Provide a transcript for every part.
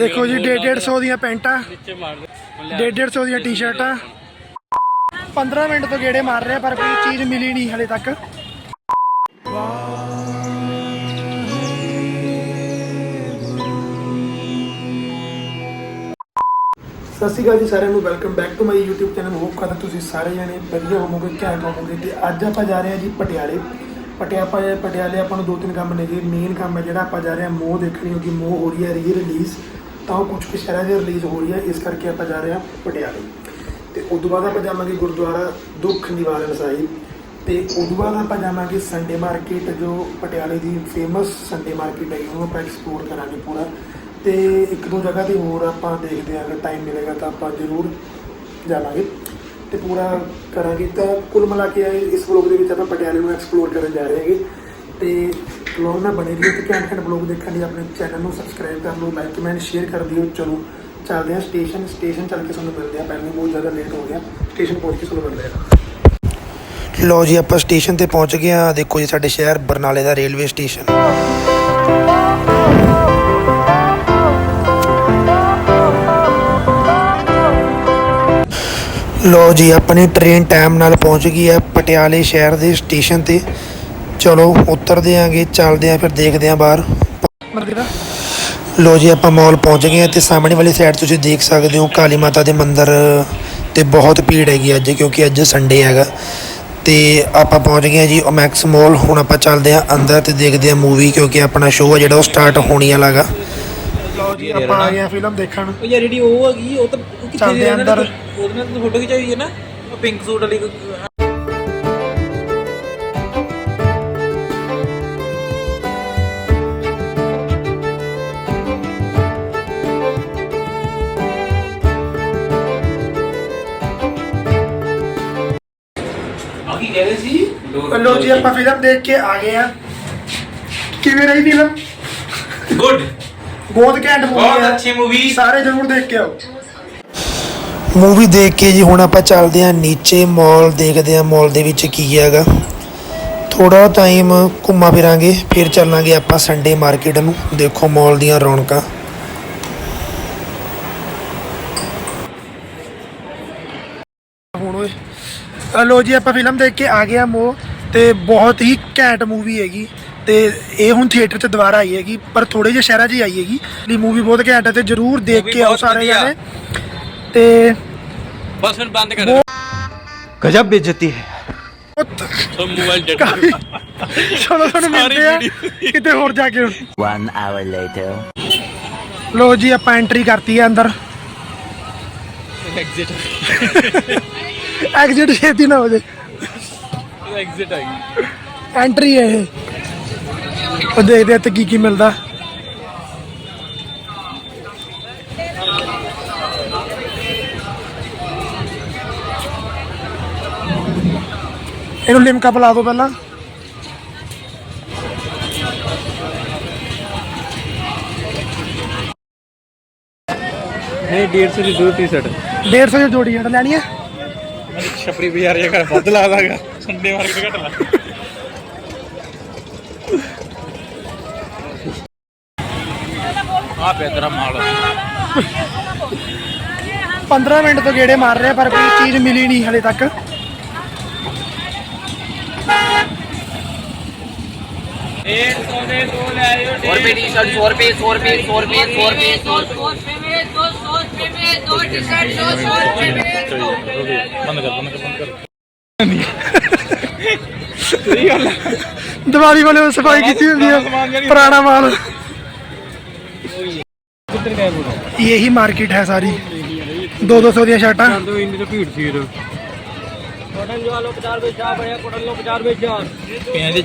ਦੇਖੋ ਜੀ 150 ਦੀਆਂ ਪੈਂਟਾਂ ਨੀਚੇ ਮਾਰ ਦੇ 150 ਦੀਆਂ ਟੀ-ਸ਼ਰਟਾਂ। 15 ਮਿੰਟ ਤੋਂ ਗੇੜੇ ਮਾਰ ਰਹੇ ਪਰ ਕੋਈ ਚੀਜ਼ ਮਿਲੀ ਨਹੀਂ ਹਲੇ ਤੱਕ। ਸਤਿ ਸ਼੍ਰੀ ਅਕਾਲ ਜੀ ਸਾਰਿਆਂ ਨੂੰ welcome back to my YouTube channel hope ਕਰਦਾ ਤੁਸੀਂ ਸਾਰੇ ਜਣੇ ਵਧੀਆ ਹੋਵੋਗੇ ਘੈਂਟ ਹੋਵੋਗੇ। ਤੇ ਅੱਜ ਆਪਾਂ ਜਾ ਰਹੇ ਹਾਂ ਜੀ ਪਟਿਆਲੇ। ਪਟਿਆਪਾ ਪਟਿਆਲੇ ਆਪਾਂ ਨੂੰ ਦੋ ਤਿੰਨ ਕੰਮ ਨੇ ਜੀ। ਮੇਨ ਕੰਮ ਹੈ ਜਿਹੜਾ ਆਪਾਂ ਜਾ ਰਹੇ ਹਾਂ ਮੋਹ ਦੇਖਣੀ ਕਿਉਂਕਿ ਮੋਹ ਹੋ ਰਹੀ ਹੈ ਰੀ ਰਿਲੀਜ਼ ਤਾਂ ਉਹ ਕੁਝ ਕੁ ਸ਼ਹਿਰਾਂ 'ਚ ਰਿਲੀਜ਼ ਹੋ ਰਹੀ ਹੈ, ਇਸ ਕਰਕੇ ਆਪਾਂ ਜਾ ਰਹੇ ਹਾਂ ਪਟਿਆਲੇ। ਤੇ ਉਸ ਤੋਂ ਬਾਅਦ ਆਪਾਂ ਜਾਵਾਂਗੇ ਗੁਰਦੁਆਰਾ ਦੁੱਖ ਨਿਵਾਰਨ ਸਾਹਿਬ। ਤੇ ਉਸ ਤੋਂ ਬਾਅਦ ਆਪਾਂ ਜਾਵਾਂਗੇ ਸੰਡੇ ਮਾਰਕੀਟ ਜੋ ਪਟਿਆਲੇ ਦੀ ਫੇਮਸ ਸੰਡੇ ਮਾਰਕੀਟ ਹੈ, ਉਹਨੂੰ ਆਪਾਂ ਐਕਸਪਲੋਰ ਕਰਾਂਗੇ ਪੂਰਾ। ਤੇ ਇੱਕ ਦੋ ਜਗ੍ਹਾ ਤੇ ਹੋਰ ਆਪਾਂ ਦੇਖਦੇ ਹਾਂ, ਅਗਰ ਟਾਈਮ ਮਿਲੇਗਾ ਤਾਂ ਆਪਾਂ ਜ਼ਰੂਰ ਜਾਵਾਂਗੇ। ਤੇ ਪੂਰਾ ਕਰਾਂਗੇ ਤਾਂ ਕੁੱਲ ਮਿਲਾ ਕੇ ਇਸ ਵਲੋਗ ਦੇ ਵਿੱਚ ਆਪਾਂ ਪਟਿਆਲੇ ਨੂੰ ਐਕਸਪਲੋਰ ਕਰਨ ਜਾ ਰਹੇ ਹੈਗੇ। ਤੇ ਵਲੋਗ ਨਾਲ ਬਣੇ ਰਹੋ ਤੇ ਘੈਂਟ ਘੈਂਟ ਵਲੋਗ ਦੇਖਣ ਲਈ ਆਪਣੇ ਚੈਨਲ ਨੂੰ ਸਬਸਕ੍ਰਾਈਬ ਕਰ ਲਓ ਲਾਈਕ ਕਮੈਂਟ ਸ਼ੇਅਰ ਕਰ ਦਿਓ। ਚਲੋ, ਚੱਲਦੇ ਹਾਂ ਸਟੇਸ਼ਨ ਸਟੇਸ਼ਨ ਚੱਲ ਕੇ ਤੁਹਾਨੂੰ ਮਿਲਦੇ ਆ ਪਹਿਲਾਂ ਬਹੁਤ ਜ਼ਿਆਦਾ ਲੇਟ ਹੋ ਗਿਆ। ਸਟੇਸ਼ਨ ਪਹੁੰਚ ਕੇ ਤੁਹਾਨੂੰ ਮਿਲਦੇ ਆ ਲੋ ਜੀ, ਆਪਾਂ ਸਟੇਸ਼ਨ ਤੇ ਪਹੁੰਚ ਗਏ ਆ ਦੇਖੋ ਜੀ, ਸਾਡੇ ਸ਼ਹਿਰ ਬਰਨਾਲੇ ਦਾ ਰੇਲਵੇ ਸਟੇਸ਼ਨ ਲੋ ਜੀ, ਆਪਣੀ ਟ੍ਰੇਨ ਟਾਈਮ ਨਾਲ ਪਹੁੰਚ ਗਈ ਹੈ ਪਟਿਆਲੇ ਸ਼ਹਿਰ ਦੇ ਸਟੇਸ਼ਨ ਤੇ। ਚਲੋ ਉਤਰਦੇ ਆਂਗੇ ਚੱਲਦੇ ਆਂ ਫਿਰ ਦੇਖਦੇ ਆਂ ਬਾਹਰ। ਲੋ ਜੀ ਆਪਾਂ ਮਾਲ ਪਹੁੰਚ ਗਏ ਹਾਂ ਤੇ ਸਾਹਮਣੇ ਵਾਲੀ ਸਾਈਡ ਤੁਸੀਂ ਦੇਖ ਸਕਦੇ ਹੋ ਕਾਲੀ ਮਾਤਾ ਦੇ ਮੰਦਿਰ ਤੇ ਬਹੁਤ ਭੀੜ ਹੈਗੀ ਅੱਜ ਕਿਉਂਕਿ ਅੱਜ ਸੰਡੇ ਹੈਗਾ। ਤੇ ਆਪਾਂ ਪਹੁੰਚ ਗਏ ਹਾਂ ਜੀ ਓਮੈਕਸ ਮਾਲ ਹੁਣ ਆਪਾਂ ਚੱਲਦੇ ਆਂ ਅੰਦਰ ਤੇ ਦੇਖਦੇ ਆਂ ਮੂਵੀ ਕਿਉਂਕਿ ਆਪਣਾ ਸ਼ੋਅ ਹੈ ਜਿਹੜਾ ਉਹ ਸਟਾਰਟ ਹੋਣੀ ਵਾਲਾ ਗਾ ਲੋ ਜੀ ਆਪਾਂ ਆ ਗਏ ਫਿਲਮ ਦੇਖਣ। ਉਹ ਯਾਰ ਜਿਹੜੀ ਉਹ ਹੈਗੀ ਉਹ ਤਾਂ ਉਹ ਕਿੱਥੇ ਚੱਲਦੇ ਦੀ ਰਹਿੰਦਾ ਅੰਦਰ। ਉਹਦੇ ਨਾਲ ਤਾਂ ਫੋਟੋ ਖਿਚਾਈ ਹੈ ਨਾ ਉਹ ਪਿੰਕ ਸੂਟ ਵਾਲੀ ਲੋ ਜੀ ਆਪਾਂ ਫਿਲਮ ਦੇਖ ਕੇ ਆ ਗਏ ਆ ਕਿਵੇਂ ਰਹੀ ਫਿਲਮ? ਗੁੱਡ ਬਹੁਤ ਘੈਂਟ ਮੂਵੀ ਬਹੁਤ ਅੱਛੀ ਮੂਵੀ ਸਾਰੇ ਜਰੂਰ ਦੇਖ ਕੇ ਆਓ। ਮੂਵੀ ਦੇਖ ਕੇ ਜੀ ਹੁਣ ਆਪਾਂ ਚੱਲਦੇ ਆ ਨੀਚੇ ਮਾਲ ਦੇਖਦੇ ਆ ਮਾਲ ਦੇ ਵਿੱਚ ਕੀ ਹੈਗਾ। ਥੋੜਾ ਟਾਈਮ ਘੁੰਮਾ ਫਿਰਾਂਗੇ ਫਿਰ ਚੱਲਾਂਗੇ ਆਪਾਂ ਸੰਡੇ ਮਾਰਕੀਟ ਨੂੰ। ਦੇਖੋ ਮਾਲ ਦੀਆਂ ਰੌਣਕਾਂ। ਹੁਣ ਓਏ। ਲੋ ਜੀ ਆਪਾਂ ਫਿਲਮ ਦੇਖ ਕੇ ਆ ਗਏ ਆ ਮੋ ਤੇ ਬਹੁਤ ਹੀ ਘੈਂਟ ਮੂਵੀ ਹੈਗੀ ਤੇ ਇਹ ਹੁਣ ਥੀਏਟਰ 'ਚ ਦੁਬਾਰਾ ਆਈ ਹੈਗੀ ਪਰ ਥੋੜੇ ਜਿਹਾ ਸ਼ਹਿਰਾਂ 'ਚ ਹੀ ਆਈ ਹੈਗੀ। ਲਈ ਮੂਵੀ ਬਹੁਤ ਘੈਂਟ ਹੈ ਤੇ ਜਰੂਰ ਦੇਖ ਕੇ ਆਓ ਸਾਰੇ ਜਣੇ। ਤੇ ਬਸ ਫਿਰ ਬੰਦ ਕਰ। ਗਜਬ ਬੇਇੱਜ਼ਤੀ ਹੈ। ਚਲੋ ਤੁਹਾਨੂੰ ਮਿਲਦੇ ਆ ਕਿਤੇ ਹੋਰ ਜਾ ਕੇ ਹੁਣ। 1 hour later ਲੋ ਜੀ ਆਪਾਂ ਐਂਟਰੀ ਕਰਤੀ ਹੈ ਅੰਦਰ। ਐਗਜ਼ਿਟ ਐਗਜ਼ਿਟ ਛੇਤੀ ਨਾ ਹੋ ਜਾਏ। ਐਗਜ਼ਿਟ ਐਂਟਰੀ ਹੈ ਇਹ। ਉਹ ਦੇਖਦੇ ਆ ਤੇ ਕੀ ਕੀ ਮਿਲਦਾ। ਇਹਨੂੰ ਲਿਮਕਾ ਪਿਲਾ ਦਿਓ ਪਹਿਲਾਂ। ਨਹੀਂ 150 ਦੀ ਦੋ ਟੀ ਸ਼ਰਟ 150 ਦੀ ਜੋੜੀ ਹਟ ਲੈਣੀ ਹੈ। ਛਪਰੀ ਬਾਜ਼ਾਰ ਇਹ ਕਰ ਵੱਧ ਲਾ ਦਾਗਾ। ਸੰਡੇ ਮਾਰਕੀਟ ਘਟ ਲਾ ਆ ਪਿਆ ਤੇਰਾ ਮਾਲ 15 ਮਿੰਟ ਤੋਂ ਗੇੜੇ ਮਾਰ ਰਹੇ ਆ, ਪਰ ਕੋਈ ਚੀਜ਼ ਮਿਲੀ ਨਹੀਂ ਹਲੇ ਤੱਕ सौ रुपये टी शर्ट सौ रुपये सौ रुपये सौ रुपये सौ रुपये सौ सौ रुपये में दो सौ रुपये में दो ਸਹੀ ਦੀਵਾਲੀ ਵਾਲੇ ਉਹ ਸਫ਼ਾਈ ਕੀਤੀ ਹੁੰਦੀ ਹੈ ਪੁਰਾਣਾ ਮਾਲ। ਇਹੀ ਮਾਰਕੀਟ ਹੈ ਸਾਰੀ। 2-200 ਦੀਆਂ ਸ਼ਰਟਾਂ। ਜਾਂਦੇ ਇੰਨੀ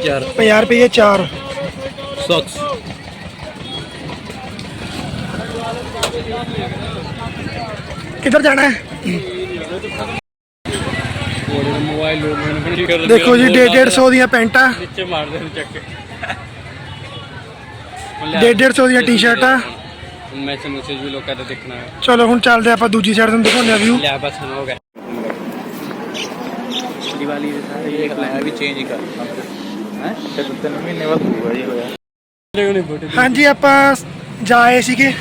ਚਾਰ। ਕਿੱਧਰ ਜਾਣਾ ਹੈ? ਮੋਬਾਈਲ ਲੋਡ ਮੈਨੂੰ ਬੜੀ ਕਰ ਦੇਖੋ ਜੀ 150 ਦੀਆਂ ਪੈਂਟਾਂ। ਨੀਚੇ ਮਾਰ ਦੇ ਚੱਕ ਕੇ। 150 ਦੀਆਂ ਟੀ-ਸ਼ਰਟਾਂ ਮੈਸੇਜ ਮੈਸੇਜ ਵੀ ਲੋਕਾਂ ਦਾ ਦੇਖਣਾ ਹੈ। ਚਲੋ ਹੁਣ ਚੱਲਦੇ ਆਪਾਂ ਦੂਜੀ ਸਾਈਡ ਤੋਂ ਦਿਖਾਉਂਦੇ ਆ ਵਿਊ ਲਿਆ ਬਸ ਹੋ ਗਿਆ। ਦੀਵਾਲੀ ਦੇ ਸਾਰੇ ਇਹ ਲਾਇਆ ਵੀ ਚੇਂਜ ਕਰ ਹੈ? ਤੇ ਤਿੰਨ ਮਹੀਨੇ ਬਾਅਦ ਹੋਊਗਾ ਜੀ ਹੋਇਆ। ਹਾਂਜੀ ਆਪਾਂ ਜਾਏ ਸੀਗੇ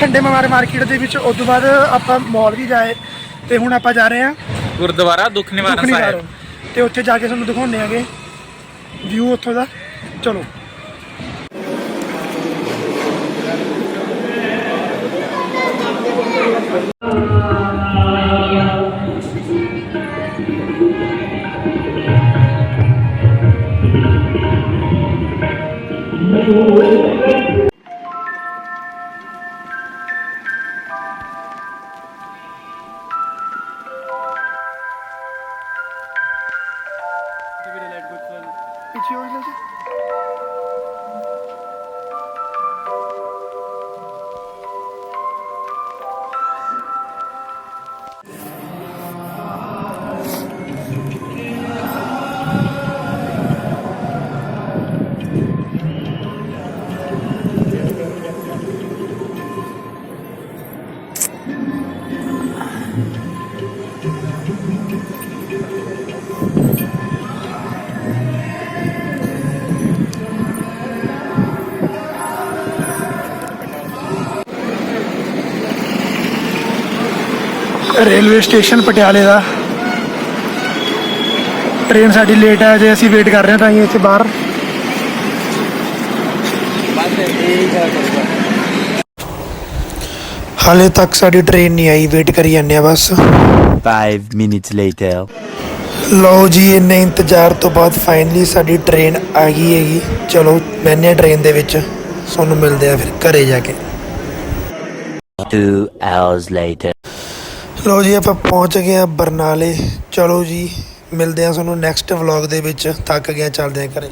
ਸੰਡੇ ਮਾਰ ਮਾਰਕੀਟ ਦੇ ਵਿੱਚ। ਉਸ ਤੋਂ ਬਾਅਦ ਆਪਾਂ ਮਾਲ ਵੀ ਜਾਏ ਤੇ ਹੁਣ ਆਪਾਂ ਜਾ ਰਹੇ ਹਾਂ। ਗੁਰਦੁਆਰਾ ਦੁੱਖ ਨਿਵਾਰਨ ਸਾਹਿਬ। ਤੇ ਉੱਥੇ ਜਾ ਕੇ ਤੁਹਾਨੂੰ ਦਿਖਾਉਂਦੇ ਆਗੇ। ਵਿਊ ਉੱਥੋਂ ਦਾ। ਚਲੋ। ਪਿੱਛੇ ਹੋ ਰੇਲਵੇ ਸਟੇਸ਼ਨ ਪਟਿਆਲੇ ਦਾ। ਟ੍ਰੇਨ ਸਾਡੀ ਲੇਟ ਹੈ ਜੇ ਅਸੀਂ ਵੇਟ ਕਰ ਰਹੇ ਹਾਂ ਤਾਂ ਹੀ ਇੱਥੇ ਬਾਹਰ। ਹਾਲੇ ਤੱਕ ਸਾਡੀ ਟ੍ਰੇਨ ਨਹੀਂ ਆਈ ਵੇਟ ਕਰੀ ਜਾਂਦੇ ਆ ਬਸ। Five minutes later. ਲਓ ਜੀ ਇੰਨੇ ਇੰਤਜ਼ਾਰ ਤੋਂ ਬਾਅਦ ਫਾਈਨਲੀ ਸਾਡੀ ਟ੍ਰੇਨ ਆ ਗਈ ਹੈਗੀ। ਚਲੋ ਬੈਠਨੇ ਟ੍ਰੇਨ ਦੇ ਵਿੱਚ। ਤੁਹਾਨੂੰ ਮਿਲਦੇ ਆ ਫਿਰ ਘਰੇ ਜਾ ਕੇ। Two hours later. ਲੋ ਜੀ, ਆਪਾਂ ਪਹੁੰਚ ਗਏ ਆ ਬਰਨਾਲੇ। ਚਲੋ ਜੀ, ਮਿਲਦੇ ਆ ਤੁਹਾਨੂੰ ਨੈਕਸਟ ਵਲੌਗ ਦੇ ਵਿੱਚ। ਥੱਕ ਗਿਆ ਚੱਲਦੇ ਆ ਘਰੇ।